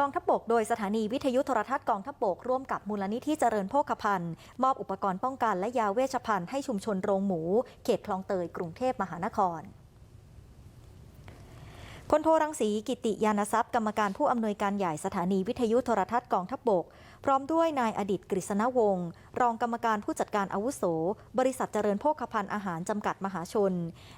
กองทัพบกโดยสถานีวิทยุโทรทัศน์กองทัพบกร่วมกับมูลนิธิเจริญโภคภัณฑ์มอบอุปกรณ์ป้องกันและยาเวชภัณฑ์ให้ชุมชนโรงหมู เขตคลองเตยกรุงเทพมหานคร พลโทรังสีกิติยานทรัพย์ กรรมการผู้อำนวยการใหญ่สถานีวิทยุโทรทัศน์กองทัพบก พร้อมด้วยนายอดิตกฤษณวงศ์รองกรรมการผู้จัดการอาวุโส บริษัทเจริญโภคภัณฑ์อาหารจำกัดมหาชน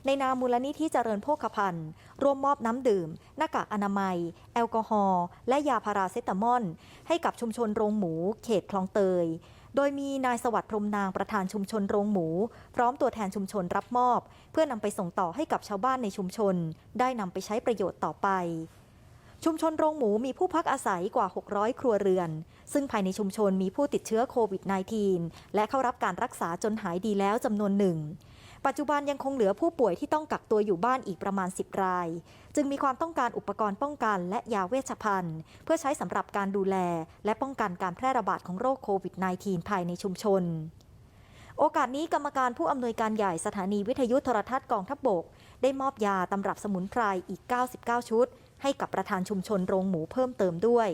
ในนามมูลนิธิเจริญโภคภัณฑ์ร่วมมอบน้ำดื่ม หน้ากากอนามัย แอลกอฮอล์และยาพาราเซตามอลให้กับชุมชนโรงหมู เขตคลองเตย โดยมีนายสวัสดิ์พรมนางประธานชุมชนโรงหมู พร้อมตัวแทนชุมชนรับมอบ เพื่อนำไปส่งต่อให้กับชาวบ้านในชุมชน ได้นำไปใช้ประโยชน์ต่อไป ชุมชนโรงหมูมีผู้พักอาศัยกว่า 600 ครัวเรือน ซึ่งภายในชุมชนมีผู้ติดเชื้อโควิด -19 และเข้ารับการรักษาจนหายดีแล้วจำนวนหนึ่ง ปัจจุบันยังคงเหลือผู้ป่วยที่ต้องกักตัวอยู่บ้านอีกประมาณ 10 ราย จึงมีความต้องการอุปกรณ์ป้องกันและยาเวชภัณฑ์ เพื่อใช้สำหรับการดูแล และป้องกันการแพร่ระบาดของโรคโควิด -19 ภายในชุมชน โอกาสนี้กรรมการผู้อำนวยการใหญ่สถานีวิทยุโทรทัศน์กองทัพบกได้มอบยาตำรับสมุนไพรอีก 99 ชุด ให้กับประธานชุมชนโรงหมูเพิ่มเติมด้วย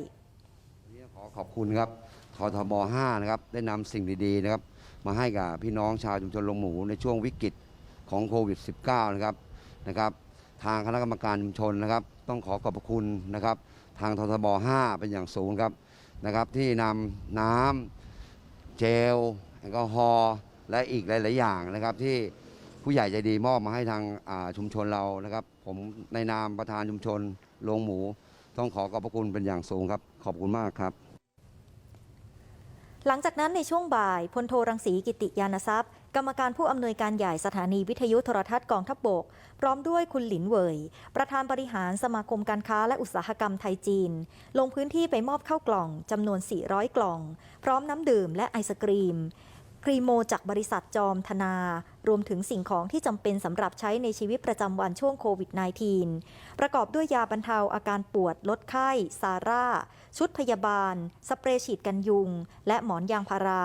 ขอขอบคุณครับ ททบ5นะครับได้นำสิ่งดีๆนะครับมาให้กับพี่น้องชาวชุมชนลงหมูในช่วงวิกฤตของโควิด -19 นะครับนะครับ ทางคณะกรรมการชุมชนนะครับ ต้องขอขอบพระคุณนะครับ ทางททบ 5 เป็นอย่างสูงครับนะครับ ที่นำน้ำเจลแอลกอฮอล์และอีกหลาย ๆ อย่างนะครับ ที่ผู้ใหญ่ใจดีมอบมาให้ทางชุมชนเรานะครับ ผมในนามประธานชุมชนโรงหมู ต้องขอขอบพระคุณเป็นอย่างสูงครับ ขอบคุณมากครับ หลังจากนั้นในช่วงบ่ายพลโทรังสีกิติยานทรัพย์ กรรมการผู้อำนวยการใหญ่สถานีวิทยุโทรทัศน์กองทัพบก พร้อมด้วยคุณหลินเวยประธานบริหารสมาคมการค้าและอุตสาหกรรมไทยจีน ลงพื้นที่ไปมอบข้าวกล่องจำนวน 400 กล่อง พร้อมน้ำดื่มและไอศกรีม ครีโมจากบริษัทจอมธนา รวมถึงสิ่งของที่จำเป็นสำหรับใช้ในชีวิตประจำวันช่วงโควิด -19 ประกอบด้วยยาบรรเทาอาการปวด ลดไข้ ซาร่า ชุดพยาบาล สเปรย์ฉีดกันยุง และหมอนยางพารา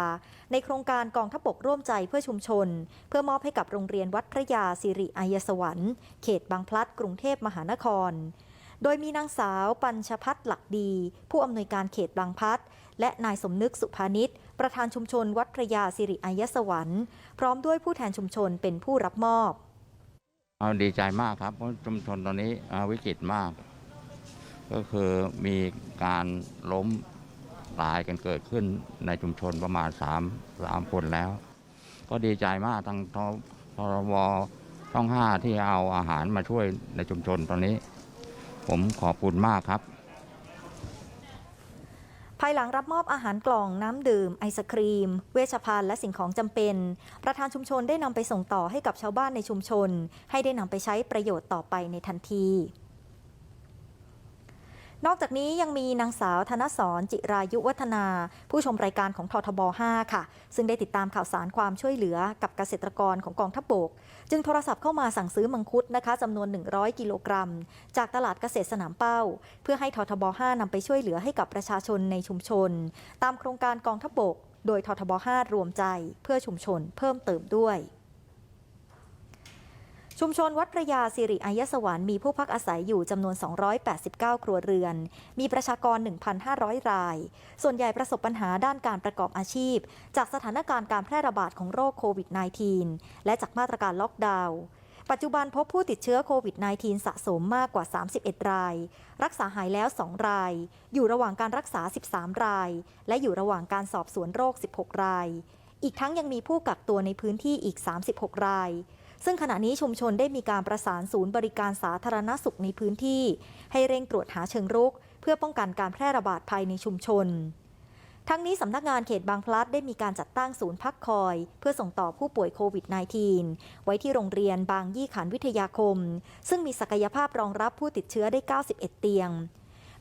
ในโครงการกองทัพบกร่วมใจเพื่อชุมชน เพื่อมอบให้กับโรงเรียนวัดพระยาสิริอายสวรรค์ เขตบางพลัด กรุงเทพมหานครโดยมีนางสาวปัญชพัฒน์หลักดี ผู้อำนวยการเขตบางพลัดและนายสมนึกสุภานิช ประธานชุมชนวัดพระยาสิริอายสวรรค์ พร้อมด้วยผู้แทนชุมชนเป็นผู้รับมอบเอาดีใจมากครับเพราะชุมชนตอนนี้อวิกฤตมาก ก็คือมีการล้มตายกันเกิดขึ้นในชุมชนประมาณ3 3คนแล้ว ก็ดีใจมากทางททรวช่องห้าที่เอาอาหารมาช่วยในชุมชนตอนนี้ ผมขอบคุณมากครับ ภายหลังรับมอบอาหารกล่องน้ำดื่ม ไอศครีม เวชภัณฑ์และสิ่งของจำเป็น ประธานชุมชนได้นำไปส่งต่อให้กับชาวบ้านในชุมชน ให้ได้นำไปใช้ประโยชน์ต่อไปในทันที นอกจากนี้ยังมีนางสาวธนสรจิรายุวัฒนา ผู้ชมรายการของททบ 5 ค่ะ ซึ่งได้ติดตามข่าวสารความช่วยเหลือกับเกษตรกรของกองทัพบก จึงโทรศัพท์เข้ามาสั่งซื้อมังคุดนะคะจำนวน 100 กิโลกรัม จากตลาดเกษตรสนามเป้า เพื่อให้ททบ 5นำไปช่วยเหลือให้กับประชาชนในชุมชน ตามโครงการกองทัพบกโดยททบ 5 รวมใจ เพื่อชุมชนเพิ่มเติมด้วย ชุมชนวัดพระยาสิริอายสวรรค์มีผู้พักอาศัยอยู่จำนวน 289 ครัวเรือน มีประชากร 1,500 ราย ส่วนใหญ่ประสบปัญหาด้านการประกอบอาชีพ จากสถานการณ์การแพร่ระบาดของโรคโควิด -19 และจากมาตรการล็อกดาวน์ปัจจุบันพบผู้ติดเชื้อโควิด -19 สะสมมากกว่า 31 ราย รักษาหายแล้ว 2 ราย อยู่ระหว่างการรักษา 13 ราย และอยู่ระหว่างการสอบสวนโรค 16 ราย อีกทั้งยังมีผู้กักตัวในพื้นที่อีก 36 ราย ซึ่งขณะนี้ชุมชนได้มีการประสานศูนย์บริการสาธารณสุขในพื้นที่ ให้เร่งตรวจหาเชิงรุก เพื่อป้องกันการแพร่ระบาดภายในชุมชน ทั้งนี้สำนักงานเขตบางพลัดได้มีการจัดตั้งศูนย์พักคอย เพื่อส่งต่อผู้ป่วยโควิด -19 ไว้ที่โรงเรียนบางยี่ขันวิทยาคม ซึ่งมีศักยภาพรองรับผู้ติดเชื้อได้ 91 เตียง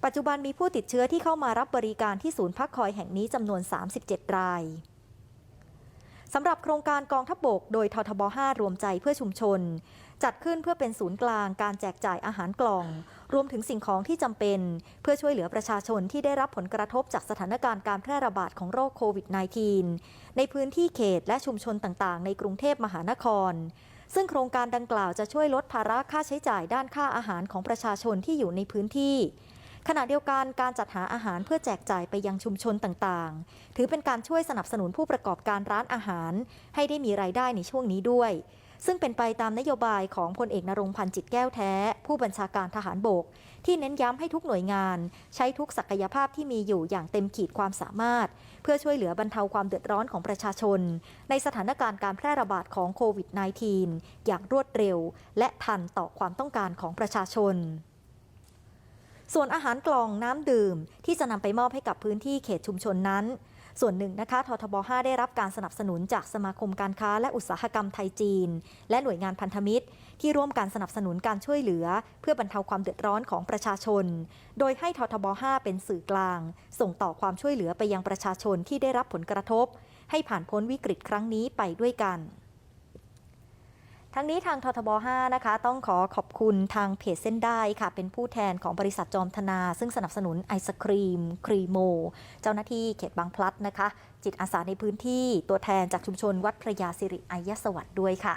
ปัจจุบันมีผู้ติดเชื้อที่เข้ามารับบริการที่ศูนย์พักคอยแห่งนี้จำนวน 37 ราย สำหรับโครงการกองทัพบก โดยททบ 5 รวมใจเพื่อชุมชน จัดขึ้นเพื่อเป็นศูนย์กลางการแจกจ่ายอาหารกล่อง รวมถึงสิ่งของที่จำเป็น เพื่อช่วยเหลือประชาชนที่ได้รับผลกระทบจากสถานการณ์การแพร่ระบาดของโรคโควิด -19 ในพื้นที่เขตและชุมชนต่างๆ ในกรุงเทพมหานคร ซึ่งโครงการดังกล่าวจะช่วยลดภาระค่าใช้จ่ายด้านค่าอาหารของประชาชนที่อยู่ในพื้นที่ ขณะเดียวกันการจัดหาอาหารเพื่อแจกจ่ายไปยังชุมชนต่างๆ ถือเป็นการช่วยสนับสนุนผู้ประกอบการร้านอาหาร ให้ได้มีรายได้ในช่วงนี้ด้วย ซึ่งเป็นไปตามนโยบายของพลเอกนรงพันธ์จิตแก้วแท้ ผู้บัญชาการทหารบก ที่เน้นย้ำให้ทุกหน่วยงาน ใช้ทุกศักยภาพที่มีอยู่อย่างเต็มขีดความสามารถ เพื่อช่วยเหลือบรรเทาความเดือดร้อนของประชาชน ในสถานการณ์การแพร่ระบาดของโควิด -19 อย่างรวดเร็ว และทันต่อความต้องการของประชาชน ส่วนอาหารกล่องน้ำดื่ม ที่จะนำไปมอบให้กับพื้นที่เขตชุมชนนั้น ส่วนหนึ่งนะคะททบ 5 ได้รับการสนับสนุนจากสมาคมการค้าและอุตสาหกรรมไทยจีน และหน่วยงานพันธมิตร ที่ร่วมการสนับสนุนการช่วยเหลือ เพื่อบรรเทาความเดือดร้อนของประชาชน โดยให้ททบ 5 เป็นสื่อกลาง ส่งต่อความช่วยเหลือไปยังประชาชนที่ได้รับผลกระทบ ให้ผ่านพ้นวิกฤตครั้งนี้ไปด้วยกัน ทั้งนี้ทางททบ 5 นะคะ ต้องขอขอบคุณทางเพจเส้นได้ค่ะ เป็นผู้แทนของบริษัทจอมธนา ซึ่งสนับสนุนไอศครีม ครีโม เจ้าหน้าที่เขตบางพลัดนะคะ จิตอาสาในพื้นที่ตัวแทนจากชุมชนวัดพระยาสิริอายสวัสดิ์ด้วยค่ะ